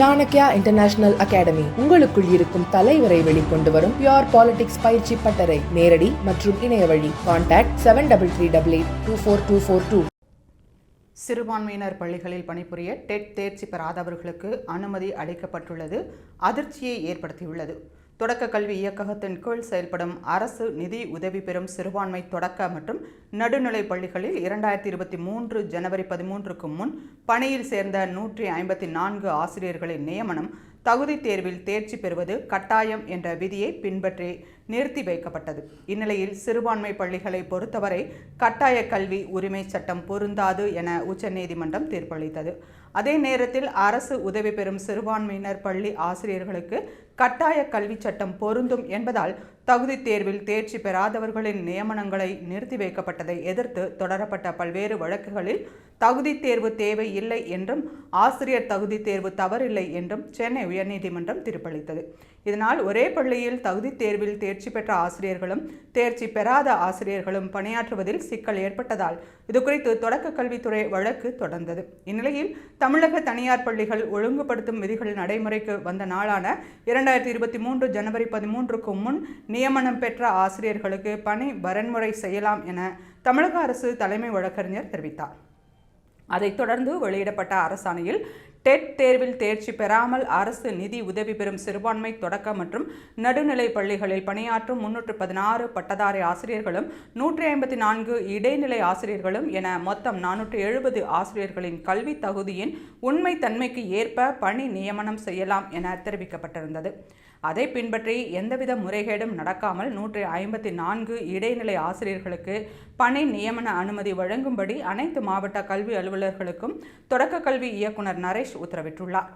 Chanakya international academy உங்களுக்குள் இருக்கும் தலைவரை வெளிக்கொண்டு வரும் பியோர் பாலிடிக்ஸ் பயிற்சி பட்டறை. நேரடி மற்றும் இணைய வழி. Contact seven double three double eight two four two four two சிறுபான்மையினர் பள்ளிகளில் பணிபுரிய டெட் தேர்ச்சி பெறாதவர்களுக்கு அனுமதி அளிக்கப்பட்டுள்ளது. அதிர்ச்சியை ஏற்படுத்தியுள்ளது. தொடக்க கல்வி இயக்ககத்தின் கீழ் செயல்படும் அரசு நிதி உதவி பெறும் சிறுபான்மை தொடக்க மற்றும் நடுநிலை பள்ளிகளில் இரண்டாயிரத்தி இருபத்தி மூன்று ஜனவரி பதிமூன்றுக்கு முன் பணியில் சேர்ந்த நூற்றி ஐம்பத்தி நான்கு ஆசிரியர்களின் நியமனம் தகுதி தேர்வில் தேர்ச்சி பெறுவது கட்டாயம் என்ற விதியை பின்பற்றி நிறுத்தி வைக்கப்பட்டது. இந்நிலையில் சிறுபான்மை பள்ளிகளை பொறுத்தவரை கட்டாய கல்வி உரிமை சட்டம் பொருந்தாது என உச்சநீதிமன்றம் தீர்ப்பளித்தது. அதே நேரத்தில் அரசு உதவி பெறும் சிறுபான்மையினர் பள்ளி ஆசிரியர்களுக்கு கட்டாய கல்வி சட்டம் பொருந்தும் என்பதால் தகுதி தேர்வில் தேர்ச்சி பெறாதவர்களின் நியமனங்களை நிறுத்தி வைக்கப்பட்டதை எதிர்த்து தொடரப்பட்ட பல்வேறு வழக்குகளில் தகுதி தேர்வு தேவை இல்லை என்றும் ஆசிரியர் தகுதி தேர்வு தவறில்லை என்றும் சென்னை உயர்நீதிமன்றம் தீர்ப்பளித்தது. இதனால் ஒரே பள்ளியில் தகுதி தேர்வில் தேர்ச்சி பெற்ற ஆசிரியர்களும் தேர்ச்சி பெறாத ஆசிரியர்களும் பணியாற்றுவதில் சிக்கல் ஏற்பட்டதால் இதுகுறித்து தொடக்க கல்வித்துறை வழக்கு தொடர்ந்தது. இந்நிலையில் தமிழக தனியார் பள்ளிகள் ஒழுங்குபடுத்தும் விதிகள் நடைமுறைக்கு வந்த நாளான இரண்டாயிரத்தி இருபத்தி மூன்று ஜனவரி பதிமூன்றுக்கு முன் நியமனம் பெற்ற ஆசிரியர்களுக்கு பணி வரன்முறை செய்யலாம் என தமிழக அரசு தலைமை வழக்கறிஞர் தெரிவித்தார். அதைத் தொடர்ந்து வெளியிடப்பட்ட அரசாணையில் டெட் தேர்வில் தேர்ச்சி பெறாமல் அரசு நிதி உதவி பெறும் சிறுபான்மை தொடக்க மற்றும் நடுநிலை பள்ளிகளில் பணியாற்றும் முன்னூற்று பதினாறு பட்டதாரி ஆசிரியர்களும் நூற்றி ஐம்பத்தி நான்கு இடைநிலை ஆசிரியர்களும் என மொத்தம் நானூற்று எழுபது ஆசிரியர்களின் கல்வி தகுதியின் உண்மை தன்மைக்கு ஏற்ப பணி நியமனம் செய்யலாம் என தெரிவிக்கப்பட்டிருந்தது. அதை பின்பற்றி எந்தவித முறைகேடும் நடக்காமல் நூற்றி ஐம்பத்தி நான்கு இடைநிலை ஆசிரியர்களுக்கு பணி நியமன அனுமதி வழங்கும்படி அனைத்து மாவட்ட கல்வி அலுவலர்களுக்கும் தொடக்க கல்வி இயக்குனர் நரேஷ் உத்தரவிட்டுள்ளார்